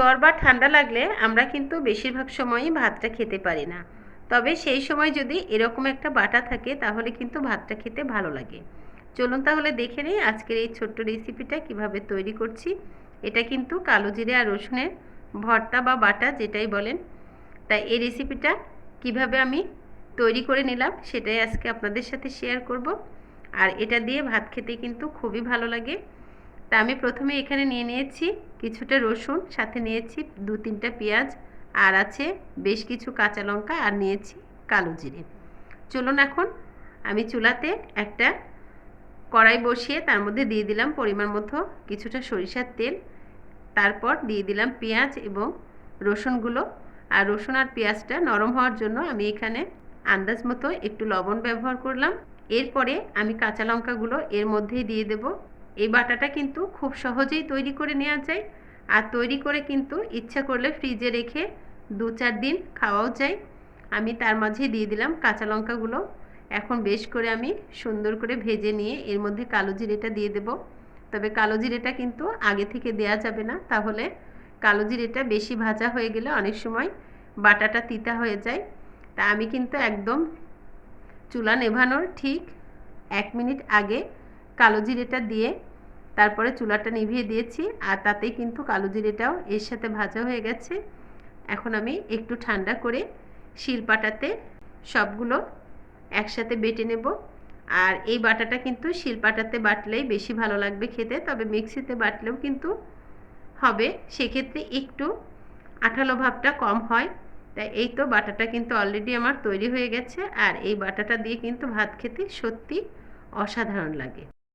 জ্বর বা ঠান্ডা লাগলে আমরা কিন্তু বেশিরভাগ সময়ই ভাতটা খেতে পারি না। তবে সেই সময় যদি এরকম একটা বাটা থাকে, তাহলে কিন্তু ভাতটা খেতে ভালো লাগে। চলুন তাহলে দেখে নিই আজকের এই ছোট্ট রেসিপিটা কীভাবে তৈরি করছি। এটা কিন্তু কালো জিরে আর রসুনের ভর্তা বা বাটা যেটাই বলেন। তাই এই রেসিপিটা কীভাবে আমি তৈরি করে নিলাম, সেটাই আজকে আপনাদের সাথে শেয়ার করব। আর এটা দিয়ে ভাত খেতে কিন্তু খুবই ভালো লাগে। তা আমি প্রথমে এখানে নিয়ে নিয়েছি কিছুটা রসুন, সাথে নিয়েছি দু তিনটা পেঁয়াজ, আর আছে বেশ কিছু কাঁচা লঙ্কা, আর নিয়েছি কালো জিরে। চলুন এখন আমি চুলাতে একটা কড়াই বসিয়ে তার মধ্যে দিয়ে দিলাম পরিমাণ মতো কিছুটা সরিষার তেল। তারপর দিয়ে দিলাম পেঁয়াজ এবং রসুনগুলো। আর রসুন আর পেঁয়াজটা নরম হওয়ার জন্য আমি এখানে আন্দাজ মতো একটু লবণ ব্যবহার করলাম। এরপরে আমি কাঁচা লঙ্কাগুলো এর মধ্যেই দিয়ে দেব। এই বাটাটা কিন্তু খুব সহজেই তৈরি করে নেওয়া যায়। আর তৈরি করে কিন্তু ইচ্ছা করলে ফ্রিজে রেখে দু চার দিন খাওয়াও যায়। আমি তার মাঝে দিয়ে দিলাম কাঁচা লঙ্কাগুলো। এখন বেশ করে আমি সুন্দর করে ভেজে নিয়ে এর মধ্যে কালো জিরেটা দিয়ে দেব। তবে কালো জিরেটা কিন্তু আগে থেকে দেয়া যাবে না। তাহলে কালো জিরেটা বেশি ভাজা হয়ে গেলে অনেক সময় বাটাটা তিতা হয়ে যায়। তা আমি কিন্তু একদম চুলা নেভানোর ঠিক এক মিনিট আগে কালো জিরেটা দিয়ে তারপরে চুলাটা নিভিয়ে দিয়েছি, আর তাতেই কিন্তু কালো জিরেটাও এর সাথে ভাজা হয়ে গেছে। এখন আমি একটু ঠান্ডা করে শিলপাটাতে সবগুলো একসাথে বেটে নেব। আর এই বাটাটা কিন্তু শিলপাটাতে বাটলেই বেশি ভালো লাগবে খেতে, তবে মিক্সিতে বাটলেও কিন্তু হবে। সেক্ষেত্রে একটু আঠালো ভাবটা কম হয়, তাই এই তো বাটাটা কিন্তু অলরেডি আমার তৈরি হয়ে গেছে। আর এই বাটাটা দিয়ে কিন্তু ভাত খেতে সত্যি অসাধারণ লাগে।